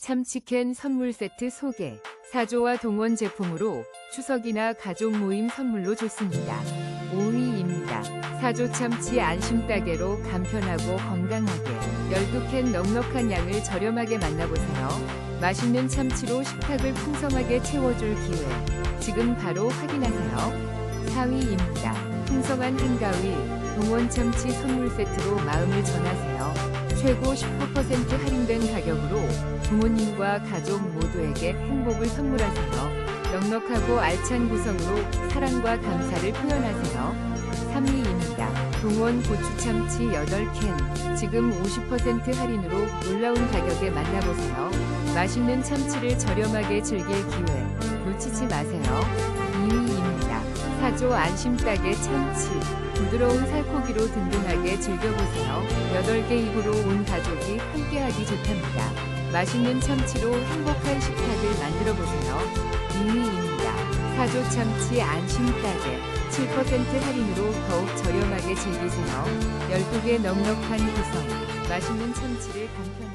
참치캔 선물 세트 소개. 사조와 동원 제품으로 추석이나 가족 모임 선물로 좋습니다. 5위입니다. 사조 참치 안심 따개로 간편하고 건강하게 12캔 넉넉한 양을 저렴하게 만나보세요. 맛있는 참치로 식탁을 풍성하게 채워줄 기회. 지금 바로 확인하세요. 4위입니다. 풍성한 한가위 동원 참치 선물 세트로 마음을 전하세요. 최고 10% 할인된 가격으로 부모님과 가족 모두에게 행복을 선물하세요. 넉넉하고 알찬 구성으로 사랑과 감사를 표현하세요. 3위입니다. 동원 고추참치 8캔. 지금 50% 할인으로 놀라운 가격에 만나보세요. 맛있는 참치를 저렴하게 즐길 기회. 놓치지 마세요. 2위입니다. 사조 안심닭의 참치. 부드러운 살코기로 든든하게 즐겨보세요. 8개 입으로 온 가족이 함께하기 좋답니다. 맛있는 참치로 행복한 식탁을 만들어보세요. 2위입니다. 사조 참치 안심따개 7% 할인으로 더욱 저렴하게 즐기세요. 12개 넉넉한 구성, 맛있는 참치를 간편